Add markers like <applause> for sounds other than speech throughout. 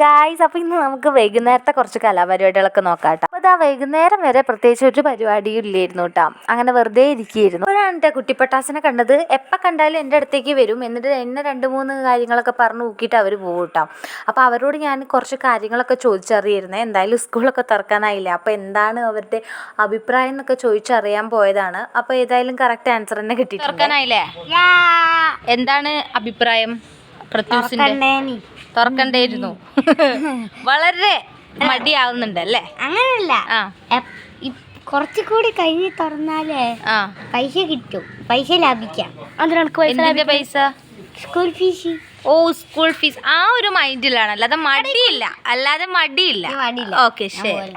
Guys അപ്പോൾ ഇന്ന് നമുക്ക് വൈകുന്നേരത്തെ കുറച്ച് കലാപരിപാടികളൊക്കെ നോക്കാം കേട്ടോ അപ്പോൾ ഇതാ വൈകുന്നേരം വരെ പ്രത്യേകിച്ച് ഒരു പരിപാടിയും ഇല്ലായിരുന്നു കേട്ടോ അങ്ങനെ വെറുതെ ഇരിക്കുകയായിരുന്നു. അപ്പോഴാണ് എന്റെ കുട്ടിപ്പട്ടാസിനെ കണ്ടത്. എപ്പോൾ കണ്ടാലും എന്റെ അടുത്തേക്ക് വരും. എന്നിട്ട് എന്നെ രണ്ട് മൂന്ന് കാര്യങ്ങളൊക്കെ പറഞ്ഞു നോക്കിയിട്ട് അവർ പോകും കേട്ടോ അപ്പോൾ അവരോട് ഞാൻ കുറച്ച് കാര്യങ്ങളൊക്കെ ചോദിച്ചറിയായിരുന്നേ. എന്തായാലും സ്കൂളൊക്കെ തുറക്കാനായില്ല? അപ്പോൾ എന്താണ് അവരുടെ അഭിപ്രായം എന്നൊക്കെ ചോദിച്ചറിയാൻ പോയതാണ്. അപ്പോൾ ഏതായാലും കറക്റ്റ് ആൻസർ തന്നെ കിട്ടി തുറക്കാനായില്ലേ? എന്താണ് അഭിപ്രായം? തുറക്കണ്ടായിരുന്നു. <laughs> വളരെ മടിയാവുന്നുണ്ട് അല്ലേ? അങ്ങനല്ല ആ. കുറച്ചുകൂടി കഴിഞ്ഞ് തുറന്നാലേ ആ. പൈസ കിട്ടും. പൈസ ലാഭിക്കാം. എന്തിന്റെ പൈസ? School fees. ഓ സ്കൂൾ ഫീസ്. ആ ഒരു മൈൻഡിലാണ്. അല്ലാതെ മടിയില്ല. അല്ലാതെ മടിയില്ല. മടിയില്ല. ഓക്കെ ശരി.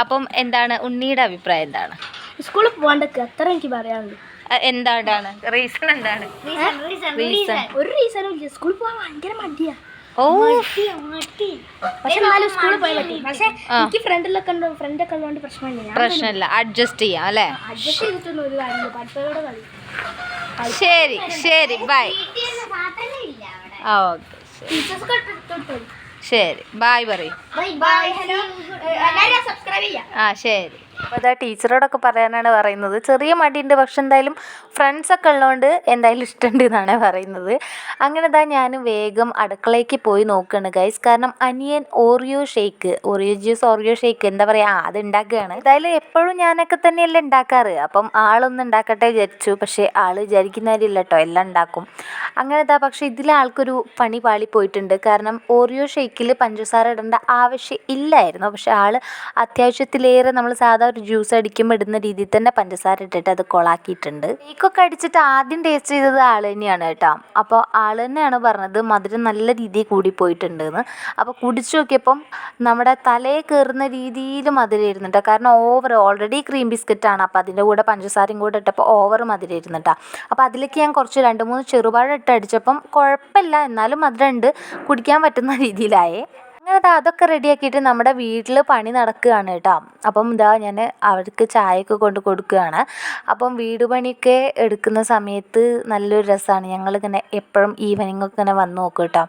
അപ്പം എന്താണ് ഉണ്ണിയുടെ അഭിപ്രായം എന്താണ്? സ്കൂളിൽ പോകണ്ടക്ക്? അത്ര എനിക്ക് പറയാനുള്ളൂ. എന്താണ്? റീസൺ എന്താണ്? റീസൺ ഒരു റീസണും ഇല്ല. സ്കൂളിൽ പോകാൻ ഭയങ്കര മടിയാ. ഓ പക്ഷെ എന്നാലും സ്കൂളിൽ പോയി പറ്റി പക്ഷെ എനിക്ക് ഫ്രണ്ടിലൊക്കെ ഉണ്ട്? ഫ്രണ്ടൊക്കെ ഉള്ളതുകൊണ്ട് പ്രശ്നമില്ല. പ്രശ്നമില്ല. അഡ്ജസ്റ്റ് ചെയ്യാം അല്ലേ? അഡ്ജസ്റ്റ് ചെയ്തിട്ടൊന്നും ഒരു കളി. ശരി ശരി ബൈ ആ ഓക്കെ ടീച്ചേഴ്സ് ശരി ബായ് പറയും ബൈ ബൈ ഹലോ എല്ലാവരും സബ്സ്ക്രൈബ് ചെയ്യാം ആ ശരി. അപ്പോൾ അതാ ടീച്ചറോടൊക്കെ പറയാനാണ് പറയുന്നത്. ചെറിയ മടിയുണ്ട്. പക്ഷെ എന്തായാലും ഫ്രണ്ട്സൊക്കെ ഉള്ളതുകൊണ്ട് എന്തായാലും ഇഷ്ടമുണ്ട് എന്നാണ് പറയുന്നത്. അങ്ങനെ ഇതാ ഞാൻ വേഗം അടുക്കളയ്ക്ക് പോയി നോക്കുകയാണ് ഗൈസ് കാരണം അനിയൻ Oreo shake Oreo juice Oreo shake എന്താ പറയുക അത് ഉണ്ടാക്കുകയാണ് എന്തായാലും എപ്പോഴും ഞാനൊക്കെ തന്നെയല്ലേ ഉണ്ടാക്കാറ് അപ്പം ആളൊന്നും ഉണ്ടാക്കട്ടെ വിചാരിച്ചു. പക്ഷേ ആൾ വിചാരിക്കുന്നവരില്ല കേട്ടോ എല്ലാം ഉണ്ടാക്കും അങ്ങനെ ഇതാ പക്ഷേ ഇതിൽ ആൾക്കൊരു പണി പാളി പോയിട്ടുണ്ട്. കാരണം ഓറിയോ ഷേക്കിൽ പഞ്ചസാര ഇടേണ്ട ആവശ്യം ഇല്ലായിരുന്നു. പക്ഷേ ആൾ അത്യാവശ്യത്തിലേറെ നമ്മൾ സാധാ ഒരു ജ്യൂസ് അടിക്കുമ്പോൾ ഇടുന്ന രീതിയിൽ തന്നെ പഞ്ചസാര ഇട്ടിട്ട് അത് കൊളാക്കിയിട്ടുണ്ട്. കേക്കൊക്കെ അടിച്ചിട്ട് ആദ്യം ടേസ്റ്റ് ചെയ്തത് ആൾ തന്നെയാണ് കേട്ടോ. അപ്പോൾ ആൾ തന്നെയാണ് പറഞ്ഞത് മധുരം നല്ല രീതിയിൽ കൂടി എന്ന് അപ്പോൾ കുടിച്ചു നോക്കിയപ്പം നമ്മുടെ തലയെ കയറുന്ന രീതിയിൽ മധുരം ഇരുന്നിട്ടോ കാരണം ഓവർ ഓൾറെഡി ക്രീം ബിസ്ക്കറ്റാണ് അപ്പോൾ അതിന്റെ കൂടെ പഞ്ചസാരയും കൂടെ ഇട്ടപ്പോൾ ഓവർ മധുരം ഇരുന്നിട്ടാ അപ്പോൾ അതിലേക്ക് ഞാൻ കുറച്ച് രണ്ട് മൂന്ന് ചെറുപാട് ഇട്ട് അടിച്ചപ്പം കുഴപ്പമില്ല. എന്നാലും മധുരം ഉണ്ട് കുടിക്കാൻ പറ്റുന്ന രീതിയിലായേ. അങ്ങനെ ദാ അതൊക്കെ റെഡിയാക്കിയിട്ട് നമ്മുടെ വീട്ടിൽ പണി നടക്കുകയാണ് കേട്ടോ. അപ്പം ഇതാ ഞാൻ അവർക്ക് ചായയൊക്കെ കൊണ്ട് കൊടുക്കുകയാണ്. അപ്പം വീട് പണിയൊക്കെ എടുക്കുന്ന സമയത്ത് നല്ലൊരു രസമാണ് ഞങ്ങളിങ്ങനെ എപ്പോഴും ഈവനിങ് ഒക്കെ ഇങ്ങനെ വന്ന് നോക്കും കേട്ടോ.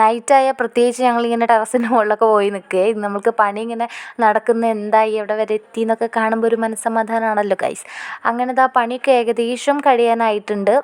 നൈറ്റായാൽ പ്രത്യേകിച്ച് ഞങ്ങളിങ്ങനെ ടെറസിന്റെ മുകളിലൊക്കെ പോയി ഇത് നമുക്ക് പണി ഇങ്ങനെ നടക്കുന്ന എന്തായി എവിടെ വരെ എത്തി എന്നൊക്കെ കാണുമ്പോൾ ഒരു മനസ്സമാധാനമാണല്ലോ ഗൈസ് അങ്ങനെ ദാ പണിയൊക്കെ ഏകദേശം കഴിയാനായിട്ടുണ്ട്.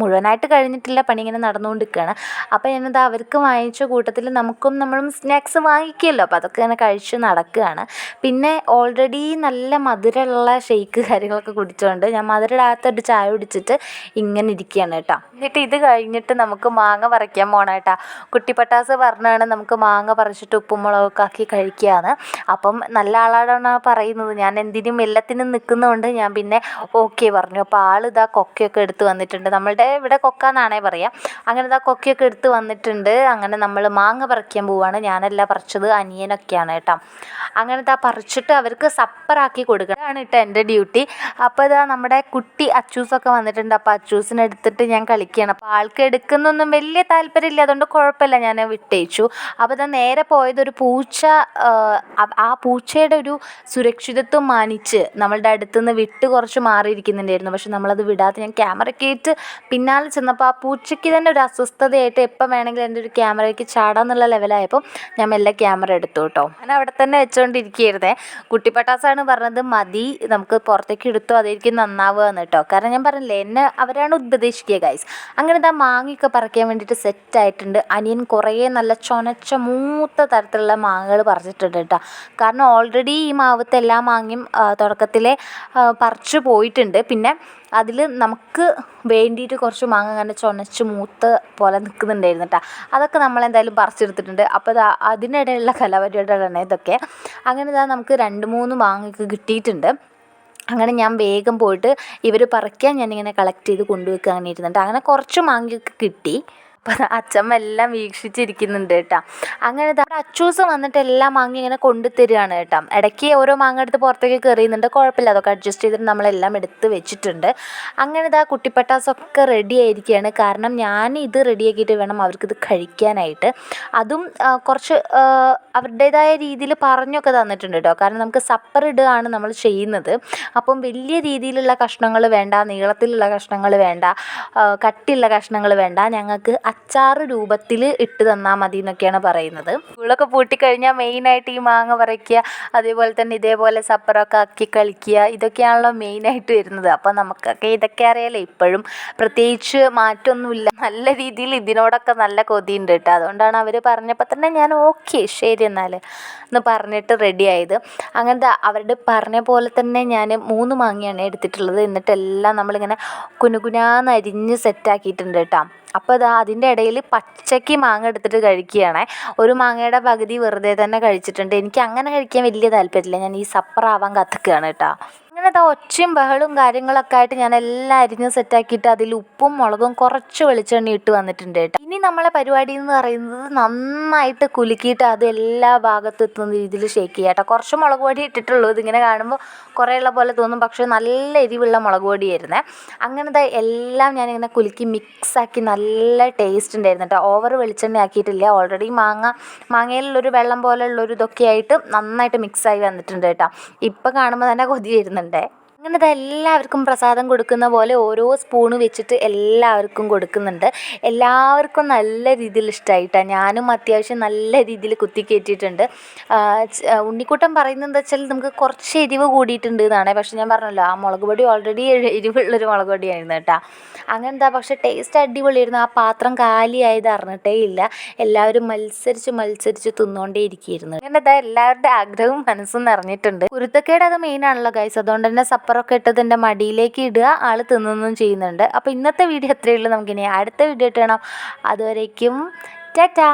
മുഴുവനായിട്ട് കഴിഞ്ഞിട്ടില്ല പണി ഇങ്ങനെ നടന്നുകൊണ്ടിരിക്കുകയാണ്. അപ്പോൾ ഞാനത് അവർക്ക് വാങ്ങിച്ച കൂട്ടത്തിൽ നമുക്കും നമ്മളും സ്നാക്സ് വാങ്ങിക്കുമല്ലോ. അപ്പോൾ അതൊക്കെ ഇങ്ങനെ കഴിച്ച് നടക്കുകയാണ്. പിന്നെ ഓൾറെഡി നല്ല മധുരമുള്ള ഷെയ്ക്ക് കാര്യങ്ങളൊക്കെ കുടിച്ചുകൊണ്ട് ഞാൻ മധുരമിടാത്തൊരു ചായ കുടിച്ചിട്ട് ഇങ്ങനെ ഇരിക്കുകയാണ് കേട്ടോ. എന്നിട്ട് ഇത് കഴിഞ്ഞിട്ട് നമുക്ക് മാങ്ങ പറിക്കാൻ പോകണം കേട്ടോ. കുട്ടിപ്പട്ടാസ് പറഞ്ഞാണ് നമുക്ക് മാങ്ങ പറിച്ചിട്ട് ഉപ്പും മുളകൊക്കെ ആക്കി കഴിക്കുകയാണ്. അപ്പം നല്ല ആളാണ് പറയുന്നത്. ഞാൻ എന്തിനും എല്ലാത്തിനും നിൽക്കുന്നതുകൊണ്ട് ഞാൻ പിന്നെ ഓക്കെ പറഞ്ഞു. അപ്പോൾ ആൾ ഇതാ കൊക്കയൊക്കെ എടുത്ത് വന്നിട്ടുണ്ട്. നമ്മളുടെ ഇവിടെ കൊക്കാന്നാണേ പറയാം. അങ്ങനെ ഇതാ കൊക്കയൊക്കെ എടുത്ത് വന്നിട്ടുണ്ട്. അങ്ങനെ നമ്മൾ മാങ്ങ പറിക്കാൻ പോവാണ്. ഞാനല്ല പറിച്ചത് അനിയനൊക്കെയാണ് കേട്ടോ. അങ്ങനെ ഇതാ പറിച്ചിട്ട് അവർക്ക് സപ്പറാക്കി കൊടുക്കണം. അതാണ് കേട്ടോ എന്റെ ഡ്യൂട്ടി അപ്പോൾ ഇതാ നമ്മുടെ കുട്ടി അച്ചൂസൊക്കെ വന്നിട്ടുണ്ട്. അപ്പോൾ അച്ചൂസിനെ എടുത്തിട്ട് ഞാൻ കളിക്കുകയാണ് അപ്പോൾ ആൾക്ക് എടുക്കുന്നൊന്നും വലിയ താല്പര്യമില്ല. അതുകൊണ്ട് കുഴപ്പമില്ല. ഞാൻ വിട്ടയച്ചു അപ്പോൾ ഇതാ നേരെ പോയത് ഒരു പൂച്ച ആ, പൂച്ചയുടെ ഒരു സുരക്ഷിതത്വം മാനിച്ച് നമ്മളുടെ അടുത്തുനിന്ന് വിട്ട് കുറച്ച് മാറിയിരിക്കുന്നുണ്ടായിരുന്നു. പക്ഷെ നമ്മളത് വിടാതെ ഞാൻ ക്യാമറയ്ക്ക് ഇട്ട് പിന്നാലെ ചെന്നപ്പോൾ ആ പൂച്ചയ്ക്ക് തന്നെ ഒരു അസ്വസ്ഥതയായിട്ട് എപ്പോൾ വേണമെങ്കിലും എന്റെ ഒരു ക്യാമറയ്ക്ക് ചാടാന്നുള്ള ലെവലായപ്പോൾ ഞാൻ മെല്ലെ ക്യാമറ എടുത്തു കേട്ടോ. ഞാൻ അവിടെ തന്നെ വെച്ചുകൊണ്ടിരിക്കുകയായിരുന്നേ കുട്ടിപ്പട്ടാസാണ് പറഞ്ഞത് മതി നമുക്ക് പുറത്തേക്ക് എടുത്തു അതായിരിക്കും നന്നാവുക എന്ന് കേട്ടോ. കാരണം ഞാൻ പറഞ്ഞില്ലേ എന്നെ അവരാണ് ഉപദേശിക്കുക ഗൈസ് അങ്ങനെ ഇതാ മാങ്ങയൊക്കെ പറിക്കാൻ വേണ്ടിയിട്ട് സെറ്റായിട്ടുണ്ട് അനിയൻ കുറേ നല്ല ചൊനച്ച മൂത്ത തരത്തിലുള്ള മാങ്ങകൾ പറിച്ചിട്ടുണ്ട് കേട്ടോ. കാരണം ഓൾറെഡി ഈ മാവത്തെ എല്ലാ മാങ്ങയും തുടക്കത്തിലെ പറിച്ചു പോയിട്ടുണ്ട്. പിന്നെ അതിൽ നമുക്ക് വേണ്ടിയിട്ട് കുറച്ച് മാങ്ങ അങ്ങനെ ചൊനച്ച് മൂത്ത പോലെ നിൽക്കുന്നുണ്ടായിരുന്നു കേട്ടോ അതൊക്കെ നമ്മളെന്തായാലും പറിച്ചെടുത്തിട്ടുണ്ട്. അപ്പോൾ ഇതാ അതിനിടെയുള്ള കലാപരിപാടികളാണ് ഇതൊക്കെ. അങ്ങനെ ഇതാ നമുക്ക് രണ്ട് മൂന്ന് മാങ്ങയൊക്കെ കിട്ടിയിട്ടുണ്ട്. അങ്ങനെ ഞാൻ വേഗം പോയിട്ട് ഇവർ പറിക്കാൻ ഞാനിങ്ങനെ കളക്ട് ചെയ്ത് കൊണ്ടുവെക്കുക അങ്ങനെ ഇരുന്നിട്ട് അങ്ങനെ കുറച്ച് മാങ്ങയൊക്കെ കിട്ടി. അപ്പം അച്ഛമ്മ എല്ലാം വീക്ഷിച്ചിരിക്കുന്നുണ്ട് കേട്ടോ. അങ്ങനെ നമ്മുടെ അച്ചൂസ് വന്നിട്ട് എല്ലാ മാങ്ങ ഇങ്ങനെ കൊണ്ടു തരികയാണ് കേട്ടോ. ഇടയ്ക്ക് ഓരോ മാങ്ങ എടുത്ത് പുറത്തേക്ക് കയറിയുന്നുണ്ട് കുഴപ്പമില്ല അതൊക്കെ അഡ്ജസ്റ്റ് ചെയ്തിട്ട് നമ്മളെല്ലാം എടുത്ത് വെച്ചിട്ടുണ്ട്. അങ്ങനെ ഇതാ കുട്ടിപ്പട്ടാസൊക്കെ റെഡി ആയിരിക്കുകയാണ്. കാരണം ഞാൻ ഇത് റെഡിയാക്കിയിട്ട് വേണം അവർക്കിത് കഴിക്കാനായിട്ട്. അതും കുറച്ച് അവരുടേതായ രീതിയിൽ പറഞ്ഞൊക്കെ തന്നിട്ടുണ്ട് കേട്ടോ. കാരണം നമുക്ക് സപ്പർ ഇടുകയാണ് നമ്മൾ ചെയ്യുന്നത്. അപ്പം വലിയ രീതിയിലുള്ള കഷ്ണങ്ങൾ വേണ്ട നീളത്തിലുള്ള കഷ്ണങ്ങൾ വേണ്ട കട്ടിയുള്ള കഷ്ണങ്ങൾ വേണ്ട. ഞങ്ങൾക്ക് അച്ചാറ് രൂപത്തിൽ ഇട്ട് തന്നാൽ മതി എന്നൊക്കെയാണ് പറയുന്നത്. സ്കൂളൊക്കെ പൂട്ടിക്കഴിഞ്ഞാൽ മെയിനായിട്ട് ഈ മാങ്ങ പറിക്കുക അതേപോലെ തന്നെ ഇതേപോലെ സപ്പറൊക്കെ ആക്കി കളിക്കുക ഇതൊക്കെയാണല്ലോ മെയിനായിട്ട് വരുന്നത്. അപ്പോൾ നമുക്കൊക്കെ ഇതൊക്കെ അറിയാലോ ഇപ്പോഴും പ്രത്യേകിച്ച് മാറ്റമൊന്നുമില്ല നല്ല രീതിയിൽ ഇതിനോടൊക്കെ നല്ല കൊതിയുണ്ട് കേട്ടോ. അതുകൊണ്ടാണ് അവർ പറഞ്ഞപ്പോൾ തന്നെ ഞാൻ ഓക്കെ ശരി എന്നാൽ എന്ന് പറഞ്ഞിട്ട് റെഡി ആയത്. അങ്ങനത്തെ അവരുടെ പറഞ്ഞ പോലെ തന്നെ ഞാൻ മൂന്ന് മാങ്ങയാണ് എടുത്തിട്ടുള്ളത്. എന്നിട്ടെല്ലാം നമ്മളിങ്ങനെ കുനുകുനാന്ന് അരിഞ്ഞ് സെറ്റാക്കിയിട്ടുണ്ട് കേട്ടോ. അപ്പോൾ ഇതാ അതിന്റെ ഇടയിൽ പച്ചയ്ക്ക് മാങ്ങ എടുത്തിട്ട് കഴിക്കുകയാണ്. ഒരു മാങ്ങയുടെ പകുതി വെറുതെ തന്നെ കഴിച്ചിട്ടുണ്ട്. എനിക്ക് അങ്ങനെ കഴിക്കാൻ വലിയ താല്പര്യമില്ല. ഞാൻ ഈ സപ്പറാവാൻ കത്തിക്കുകയാണ് കേട്ടോ. അങ്ങനെ ഇതാ ഒച്ചയും ബഹളും കാര്യങ്ങളൊക്കെ ആയിട്ട് ഞാൻ എല്ലാം അരിഞ്ഞ് സെറ്റാക്കിയിട്ട് അതിൽ ഉപ്പും മുളകും കുറച്ച് വെളിച്ചെണ്ണ ഇട്ട് വന്നിട്ടുണ്ട് കേട്ടോ. ഇനി നമ്മളെ പരിപാടി എന്ന് പറയുന്നത് നന്നായിട്ട് കുലുക്കിയിട്ട് അത് എല്ലാ ഭാഗത്തും എത്തുന്ന രീതിയിൽ ഷേക്ക് ചെയ്യുക കേട്ടോ. കുറച്ച് മുളക് പൊടി ഇട്ടിട്ടുള്ളൂ. ഇതിങ്ങനെ കാണുമ്പോൾ കുറേ ഉള്ള പോലെ തോന്നും. പക്ഷേ നല്ല എരിവുള്ള മുളക് പൊടിയായിരുന്നേ. അങ്ങനത്തെ എല്ലാം ഞാനിങ്ങനെ കുലുക്കി മിക്സാക്കി നല്ല ടേസ്റ്റ് ഉണ്ടായിരുന്നു കേട്ടോ. ഓവർ വെളിച്ചെണ്ണ ആക്കിയിട്ടില്ല. ഓൾറെഡി മാങ്ങ മാങ്ങയിലുള്ളൊരു വെള്ളം പോലെയുള്ളൊരു ഇതൊക്കെ ആയിട്ട് നന്നായിട്ട് മിക്സായി വന്നിട്ടുണ്ട് കേട്ടോ. ഇപ്പോൾ കാണുമ്പോൾ തന്നെ കൊതി വരുന്നുണ്ട്. അങ്ങനെ എല്ലാവർക്കും പ്രസാദം കൊടുക്കുന്ന പോലെ ഓരോ സ്പൂണ് വെച്ചിട്ട് എല്ലാവർക്കും കൊടുക്കുന്നുണ്ട്. എല്ലാവർക്കും നല്ല രീതിയിൽ ഇഷ്ടമായിട്ടാണ് ഞാനും അത്യാവശ്യം നല്ല രീതിയിൽ കുത്തി കയറ്റിയിട്ടുണ്ട് ഉണ്ണിക്കൂട്ടം പറയുന്നത് എന്താ വെച്ചാൽ നമുക്ക് കുറച്ച് എരിവ് കൂടിയിട്ടുണ്ട് എന്നാണ്. പക്ഷെ ഞാൻ പറഞ്ഞല്ലോ ആ മുളക് പൊടി ഓൾറെഡി എരിവുള്ളൊരു മുളക് പൊടിയായിരുന്നു കേട്ടോ. അങ്ങനെന്താ പക്ഷേ ടേസ്റ്റ് അടിപൊളിയായിരുന്നു. ആ പാത്രം കാലിയായത് അറിഞ്ഞിട്ടേ ഇല്ല. എല്ലാവരും മത്സരിച്ച് മത്സരിച്ച് തിന്നുകൊണ്ടേ ഇരിക്കുകയായിരുന്നു അങ്ങനെ എല്ലാവരുടെ ആഗ്രഹവും മനസ്സും നിറഞ്ഞിട്ടുണ്ട്. കുരുത്തക്കേട് അത് മെയിനാണല്ലോ ഗൈസ് അതുകൊണ്ട് തന്നെ സപ്പറൊക്കെ ഇട്ടത് എന്റെ മടിയിലേക്ക് ഇടുക ആൾ തിന്നുന്നും ചെയ്യുന്നുണ്ട്. അപ്പോൾ ഇന്നത്തെ വീഡിയോ എത്രയേ ഉള്ളൂ. നമുക്കിനി അടുത്ത വീഡിയോ ഇട്ട് കാണാം. അതുവരേക്കും ടാറ്റാ.